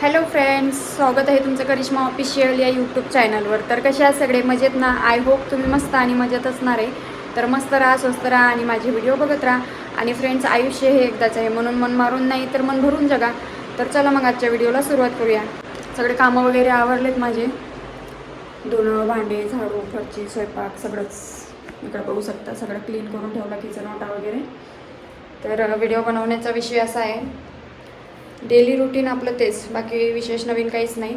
Hello friends स्वागत आहे तुमचं करिश्मा ऑफिशियल या यूट्यूब चॅनलवर तर कसे आहात सगळे? मजेत ना? आय होप तुम्ही मस्त आणि मजेत असणार आहे. तर मस्त राहा स्वस्त राहा आणि माझे व्हिडिओ बघत राहा. आणि फ्रेंड्स आयुष्य हे एकदाच आहे. म्हणून मन मारून नाही तर मन भरून जगा. तर चला मग आजच्या व्हिडिओला सुरुवात करूया. सगळे कामं वगैरे आवरलेत माझे. धुणं भांडे झाडू फरची स्वयंपाक सगळंच इकडं बघू शकता. सगळं क्लीन करून ठेवला किचन ओटा वगैरे. तर व्हिडिओ बनवण्याचा विषय असा आहे. डेली रुटीन आपलं तेच बाकी विशेष नवीन काहीच नाही.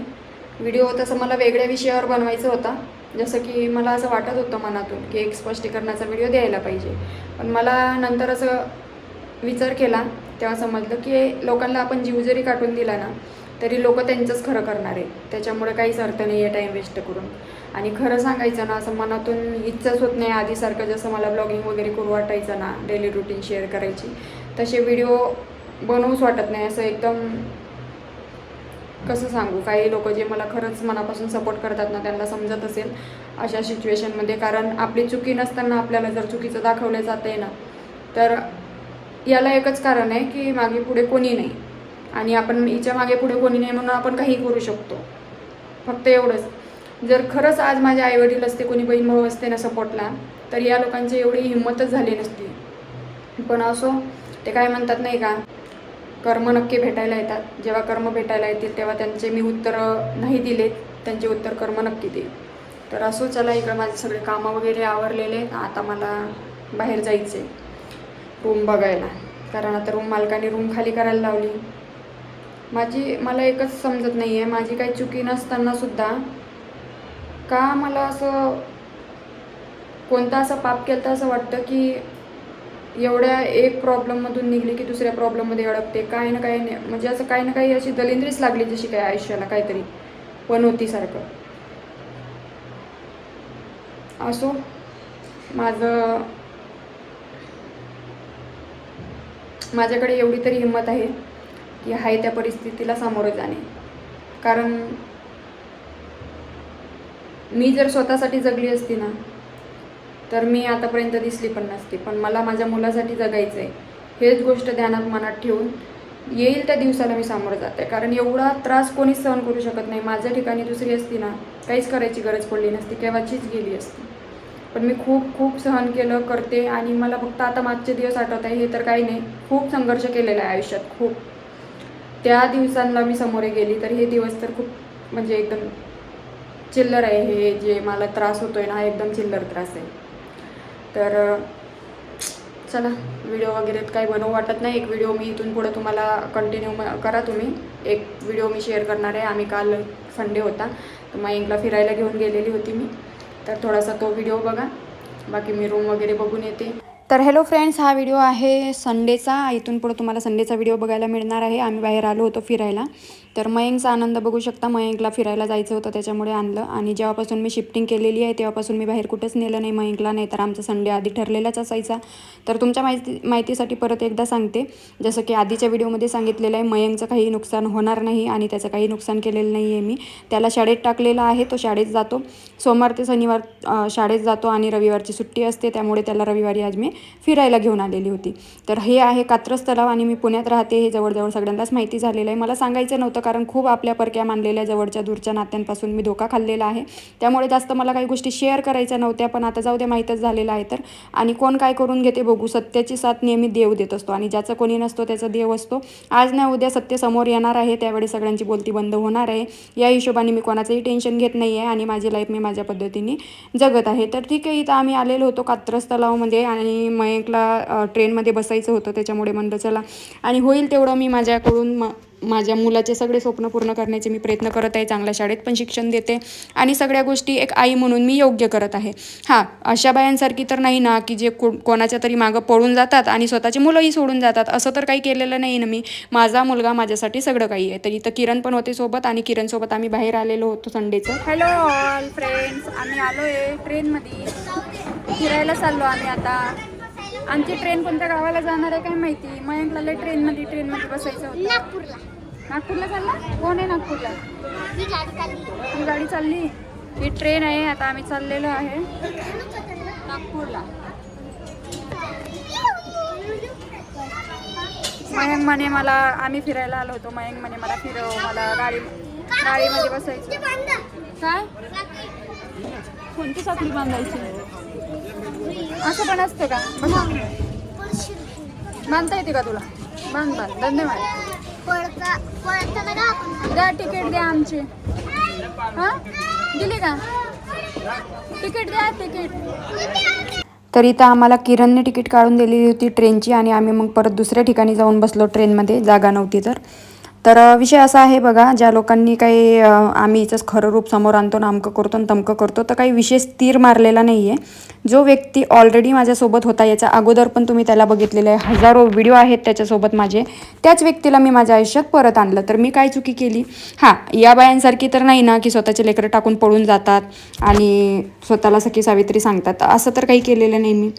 व्हिडिओ तसं मला वेगळ्या विषयावर बनवायचा होता. जसं की मला असं वाटत होतं मनातून की एक स्पष्टीकरणाचा व्हिडिओ द्यायला पाहिजे. पण मला नंतर असं विचार केला तेव्हा समजलं की लोकांना आपण जीव जरी काटून दिला ना तरी लोक त्यांचंच खरं करणार आहे त्याच्यामुळे काहीच अर्थ नाही आहे टाईम वेस्ट करून. आणि खरं सांगायचं ना असं मनातून इच्छाच होत नाही आधीसारखं जसं मला ब्लॉगिंग वगैरे करू वाटायचं ना डेली रुटीन शेअर करायची तसे व्हिडिओ बनवूच वाटत नाही. असं एकदम कसं सांगू? काही लोक जे मला खरंच मनापासून सपोर्ट करतात ना त्यांना समजत असेल अशा सिच्युएशनमध्ये कारण आपली चुकी नसताना आपल्याला जर चुकीचं दाखवलं जातं आहे ना तर याला एकच कारण आहे की मागे पुढे कोणी नाही. आणि आपण हिच्या मागे पुढे कोणी नाही म्हणून आपण काही करू शकतो. फक्त एवढंच. जर खरंच आज माझे आईवडील असते कोणी बहीण भाऊ असते ना सपोर्टला तर या लोकांची एवढी हिंमतच झाली नसती. पण असो ते काय म्हणतात नाही का? कर्म नक्की भेटायला येतात. जेव्हा कर्म भेटायला येतील तेव्हा त्यांचे मी उत्तर नाही दिलेत त्यांचे उत्तर कर्म नक्की देईल. तर असो चला इकडं माझे सगळे कामं वगैरे आवरलेले. आहेत. आता मला बाहेर जायचे रूम बघायला. कारण आता रूम मालकाने रूम खाली करायला लावली. माझी मला एकच समजत नाही आहे माझी काही चुकी नसताना सुद्धा का मला असं कोणता असं पाप केलं तर असं वाटतं की एवढ्या एक प्रॉब्लेममधून निघली की दुसऱ्या प्रॉब्लेममध्ये अडकते. काही ना काही नाही म्हणजे असं काही ना काही अशी दलिंद्रीच लागली जशी काय आयुष्याला काहीतरी पनवतीसारखं असो. माझं माझ्याकडे एवढी तरी हिंमत आहे की आहे त्या परिस्थितीला सामोरं जाणे. कारण मी जर स्वतःसाठी जगली असती ना तर मी आतापर्यंत दिसली पण नसती. पण मला माझ्या मुलासाठी जगायचं आहे हेच गोष्ट ध्यानात मनात ठेवून येईल त्या दिवसाला मी सामोरं जाते. कारण एवढा त्रास कोणीच सहन करू शकत नाही. माझ्या ठिकाणी दुसरी असती ना काहीच करायची गरज पडली नसती. केव्हाचीच गेली असती. पण मी खूप खूप सहन केलं करते आणि मला फक्त आता मागचे दिवस आठवत आहे. हे तर काही नाही. खूप संघर्ष केलेला आहे आयुष्यात. खूप. त्या दिवसांना मी समोरे गेली तर हे दिवस तर खूप म्हणजे एकदम चिल्लर आहे. हे जे मला त्रास होतोय ना हा एकदम चिल्लर त्रास आहे. तर चला व्हिडिओ वगैरे काही बनवू वाटत नाही. एक व्हिडिओ मी इथून पुढे तुम्हाला कंटिन्यू करा तुम्ही. एक व्हिडिओ मी शेअर करणार आहे. आम्ही काल संडे होता. तर माईंकला फिरायला घेऊन गेलेली होती मी. तर थोडासा तो व्हिडिओ बघा. बाकी मी रूम वगैरे बघून येते. तर हॅलो फ्रेंड्स हा व्हिडिओ आहे संडेचा इथून पुढे तुम्हाला संडेचा व्हिडिओ बघायला मिळणार आहे. आम्ही बाहेर आलो होतो फिरायला. तर मयंकचा आनंद बघू शकता. मयंकला फिरायला जायचं होतं त्याच्यामुळे आणलं. आणि जेव्हापासून मी शिफ्टिंग केलेली आहे तेव्हापासून मी बाहेर कुठंच नेलं नाही मयंकला. नाही तर आमचा संडे आधी ठरलेलाच असायचा. तर तुमच्या माहिती माहितीसाठी परत एकदा सांगते. जसं की आधीच्या व्हिडिओमध्ये सांगितलेलं आहे मयंकचं काही नुकसान होणार नाही आणि त्याचं काही नुकसान केलेलं नाही आहे मी. त्याला शाळेत टाकलेला आहे तो शाळेत जातो. सोमवार ते शनिवार शाळेत जातो आणि रविवारची सुट्टी असते. त्यामुळे त्याला रविवारी आज मी फिरायला घेऊन आलेली होती. तर हे आहे कात्रज तलाव आणि मी पुण्यात राहते हे जवळजवळ सगळ्यांनाच माहिती झालेलं आहे. मला सांगायचं नव्हतं कारण खूप आपल्या परक्या मानलेल्या जवळच्या दूरच्या नात्यांपासून मी धोका खाल्लेला आहे. त्यामुळे जास्त मला काही गोष्टी शेअर करायच्या नव्हत्या पण आता जाऊ दे माहीतच झालेलं आहे. तर आणि कोण काय करून घेते बघू सत्याची साथ नेहमी देव देत असतो आणि ज्याचा कोणी नसतो त्याचा देव असतो. आज नाही उद्या सत्य समोर येणार आहे त्यावेळी सगळ्यांची बोलती बंद होणार आहे. या हिशोबाने मी कोणाचंही टेन्शन घेत नाही आहे आणि माझी लाईफ मी माझ्या पद्धतीने जगत आहे. तर ठीक आहे इथं आम्ही आलेलो होतो कात्रज तलावमध्ये म्हणजे आणि मयंकला ट्रेनमध्ये बसायचं होतं त्याच्यामुळे म्हणलं चला. आणि होईल तेवढं मी माझ्याकडून म माझ्या मुलाचे सगळे स्वप्न पूर्ण करण्याचे मी प्रयत्न करत आहे चांगल्या शाळेत पण शिक्षण देते. आणि सगळ्या गोष्टी एक आई म्हणून मी योग्य करत आहे. हां अशा बायांसारखी तर नाही ना की जे को कोणाच्या तरी मागं पळून जातात आणि स्वतःची मुलंही सोडून जातात. असं तर काही केलेलं नाही ना मी. माझा मुलगा माझ्यासाठी सगळं काही आहे. तर इथं किरण पण होते सोबत आणि किरणसोबत आम्ही बाहेर आलेलो होतो संडेचं. हॅलो ऑल फ्रेंड्स आम्ही आलो आहे ट्रेनमध्ये. फिरायला चाललो आम्ही आता. आमची ट्रेन कोणत्या गावाला जाणार आहे काय माहिती? मयंकला ट्रेनमध्ये ट्रेनमध्ये बसायचं होतं. नागपूरला. नागपूरला चालला? कोण आहे नागपूरला? ही गाडी चालली. ही गाडी चालली. ही ट्रेन आहे आता आम्ही चाललेलो आहे. नागपूरला. मयंक म्हणे मला आम्ही फिरायला आलो होतो. मयंक म्हणे मला फिरव मला गाडी गाडीमध्ये बसायचं. काय? कोणती साखळी बांधायची? असं पण असतं का. बांधता येते का तुला? बांध बांध. धन्यवाद. द्या तिकीट द्या आमची. हा? दिली का? तिकीट द्या तिकीट. तर इथं आम्हाला किरणने तिकीट काढून दिलेली होती ट्रेनची आणि आम्ही मग परत दुसऱ्या ठिकाणी जाऊन बसलो ट्रेनमध्ये. जागा नव्हती तर. तर विषय असा आहे बघा ज्या लोकांनी काही आम्ही हिचंच खरं रूप समोर आणतो नामकं करतो आणि तमकं करतो तर काही विशेष तीर मारलेला नाही आहे जो व्यक्ती ऑलरेडी माझ्यासोबत होता याच्या अगोदर पण तुम्ही त्याला बघितलेलं आहे. हजारो व्हिडिओ आहेत त्याच्यासोबत माझे. त्याच व्यक्तीला मी माझ्या आयुष्यात परत आणलं. तर मी काय चुकी केली? हां या बायांसारखी तर नाही ना की स्वतःचे लेकरं टाकून पळून जातात आणि स्वतःला सखी सावित्री सांगतात. असं तर काही केलेलं नाही मी.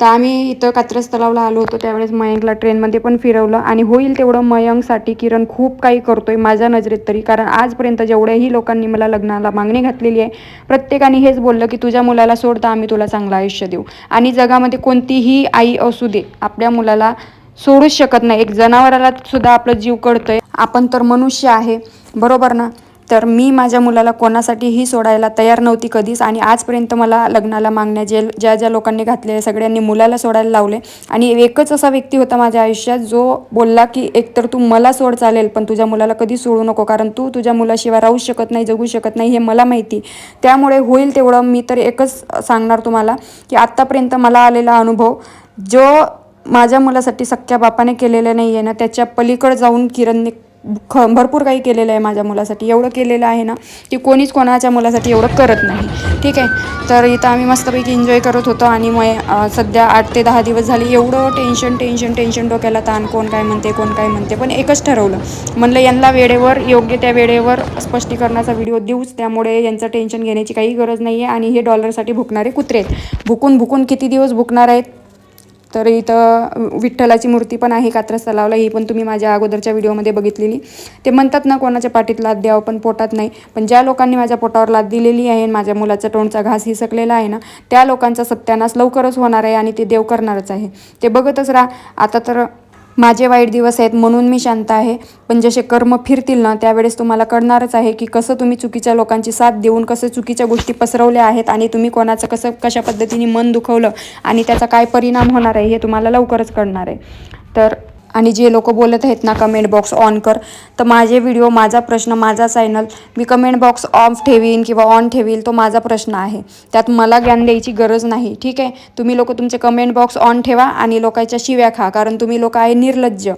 तर आम्ही इथं कात्रज तलावला आलो होतो. त्यावेळेस मयंकला ट्रेनमध्ये पण फिरवलं आणि होईल तेवढं मयंकसाठी किरण खूप काही करतोय माझ्या नजरेत तरी. कारण आजपर्यंत जेवढ्याही लोकांनी मला लग्नाला मागणी घातलेली आहे प्रत्येकाने हेच बोललं की तुझ्या मुलाला सोडता आम्ही तुला चांगलं आयुष्य देऊ. आणि जगामध्ये कोणतीही आई असू दे आपल्या मुलाला सोडूच शकत नाही. एक जनावराला सुद्धा आपलं जीव कळतोय. आपण तर मनुष्य आहे बरोबर ना? तर मी माझ्या मुलाला कोणासाठीही सोडायला तयार नव्हती कधीच आणि आजपर्यंत मला लग्नाला मागण्या जे ज्या ज्या लोकांनी घातलेल्या सगळ्यांनी मुलाला सोडायला लावले. आणि एकच असा व्यक्ती होता माझ्या आयुष्यात जो बोलला की एकतर तू मला सोड चालेल पण तुझ्या मुलाला कधी सोडू नको कारण तू तुझ्या मुलाशिवाय राहू शकत नाही जगू शकत नाही हे मला माहिती. त्यामुळे होईल तेवढं मी तर एकच सांगणार तुम्हाला की आत्तापर्यंत मला आलेला अनुभव जो माझ्या मुलासाठी सख्या बापाने केलेलं नाही आहे ना त्याच्या पलीकडे जाऊन किरणने ख भरपूर काही केलेलं आहे माझ्या मुलासाठी. एवढं केलेलं आहे ना की कोणीच कोणाच्या मुलासाठी एवढं करत नाही. ठीक आहे? तर इथं आम्ही मस्तपैकी एन्जॉय करत होतो आणि मग सध्या आठ ते दहा दिवस झाले. एवढं टेन्शन टेन्शन टेन्शन डोक्याला ताण. कोण काय म्हणते कोण काय म्हणते. पण एकच ठरवलं. म्हणलं यांना वेळेवर योग्य त्या वेळेवर स्पष्टीकरणाचा व्हिडिओ देऊच. त्यामुळे यांचं टेन्शन घेण्याची काही गरज नाही आहे आणि हे डॉलरसाठी भुकणारे कुत्रे आहेत. भुकून भुकून किती दिवस भुकणार आहेत? तर इथं विठ्ठलाची मूर्ती पण आहे कात्रज तलावला ही पण तुम्ही माझ्या अगोदरच्या व्हिडिओमध्ये बघितलेली. ते म्हणतात ना कोणाच्या पाठीत लाद द्यावं पण पोटात नाही. पण ज्या लोकांनी माझ्या पोटावर लाद दिलेली आहे माझ्या मुलाचा तोंडचा घास हिसकलेला आहे ना त्या लोकांचा सत्यानाश लवकरच होणार आहे आणि ते देव करणारच आहे. ते बघतच राहा. आता तर माझे वाईट दिवस आहेत म्हणून मी शांत आहे. पण जसे कर्म फिरतील ना त्यावेळेस तुम्हाला कळणारच आहे की कसं तुम्ही चुकीच्या लोकांची साथ देऊन कसं चुकीच्या गोष्टी पसरवल्या आहेत आणि तुम्ही कोणाचं कसं कशा पद्धतीने मन दुखवलं आणि त्याचा काय परिणाम होणार आहे हे तुम्हाला लवकरच कळणार आहे. तर आणि जे लोक बोलत आहेत ना कमेंट बॉक्स ऑन कर तर माझे व्हिडिओ माझा प्रश्न माझा चॅनल मी कमेंट बॉक्स ऑफ ठेवीन किंवा ऑन ठेवील तो माझा प्रश्न आहे. त्यात मला ज्ञान द्यायची गरज नाही ठीक आहे? तुम्ही लोक तुमचे कमेंट बॉक्स ऑन ठेवा आणि लोकांच्या शिव्या खा कारण तुम्ही लोक आहे निर्लज्ज.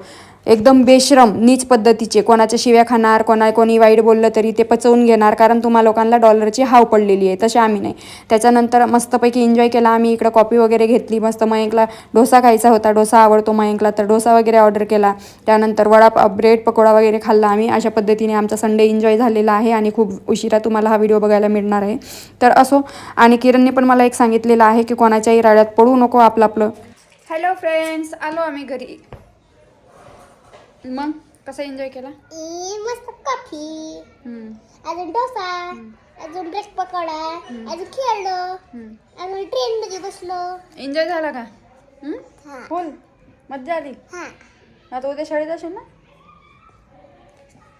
एकदम बेश्रम नीच पद्धतीचे. कोणाच्या शिव्या खाणार कोणा कोणी वाईट बोललं तरी ते पचवून घेणार कारण तुम्हा लोकांना डॉलरची हाव पडलेली आहे. तसे आम्ही नाही. त्याच्यानंतर मस्तपैकी एन्जॉय केला आम्ही. इकडं कॉपी वगैरे घेतली. मस्त मयंकला डोसा खायचा होता. डोसा आवडतो मयंकला तर डोसा वगैरे ऑर्डर केला. त्यानंतर वडा ब्रेड पकोडा वगैरे खाल्ला आम्ही. अशा पद्धतीने आमचा संडे एन्जॉय झालेला आहे आणि खूप उशिरा तुम्हाला हा व्हिडिओ बघायला मिळणार आहे. तर असो आणि किरणने पण मला एक सांगितलेलं आहे की कोणाच्याही राड्यात पडू नको आपलं आपलं हॅलो फ्रेंड्स आलो आम्ही घरी. मग कसा एन्जॉय केला? ई, मस्त कॉफी. हम्म, अजून डोसा अजून ब्रेड पकोडा अजून खेळलो हम्म. अजून ट्रेन मध्ये बसलो. एन्जॉय झाला का? हम्म? हा. फुल मज्जा आली? हा. आता उद्या शाळेत असेल ना?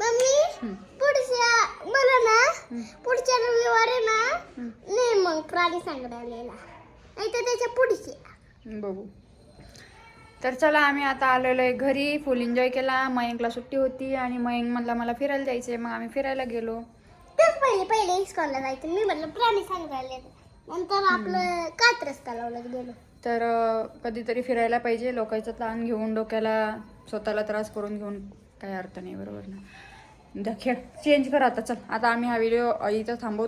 मम्मी पुढच्या मला ना पुढच्या रविवारी ना नाही मग प्राणी संग्रहालयाला नाही तर त्याच्या पुढची. बघू. तर चला आम्ही आता आलेलो आहे घरी. फुल एन्जॉय केला. मयंकला सुट्टी होती आणि मयंक म्हणला मला फिरायला जायचं आहे मग आम्ही फिरायला गेलो. तेच पहिले पहिले इस्कॉनला जायचं. मी म्हटलं प्राणी संग्रहालयात नंतर आपलं कात्रच तलावलाच गेलो. तर कधीतरी फिरायला पाहिजे. लोकांचा ताण घेऊन डोक्याला स्वतःला त्रास करून घेऊन काही अर्थ नाही बरोबर ना? खेळ. चेंज कर आता. चल. आता आम्ही हा व्हिडिओ इथं थांबवतो.